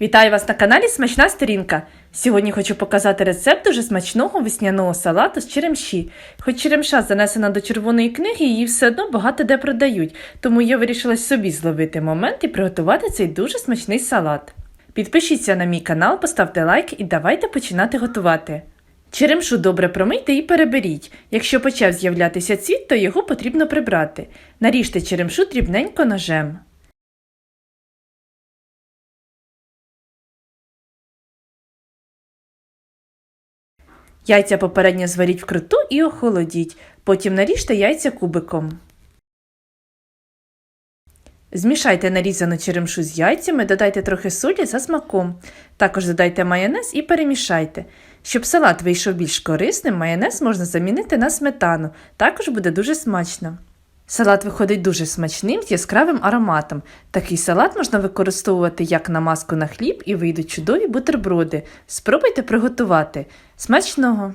Вітаю вас на каналі Смачна Сторінка. Сьогодні хочу показати рецепт дуже смачного весняного салату з черемші. Хоч черемша занесена до червоної книги, її все одно багато де продають, тому я вирішила собі зловити момент і приготувати цей дуже смачний салат. Підпишіться на мій канал, поставте лайк і давайте починати готувати. Черемшу добре промийте і переберіть. Якщо почав з'являтися цвіт, то його потрібно прибрати. Наріжте черемшу дрібненько ножем. Яйця попередньо зваріть в криту і охолодіть. Потім наріжте яйця кубиком. Змішайте нарізану черемшу з яйцями, додайте трохи солі за смаком. Також додайте майонез і перемішайте. Щоб салат вийшов більш корисним, майонез можна замінити на сметану. Також буде дуже смачно. Салат виходить дуже смачним з яскравим ароматом. Такий салат можна використовувати як намазку на хліб і вийдуть чудові бутерброди. Спробуйте приготувати. Смачного!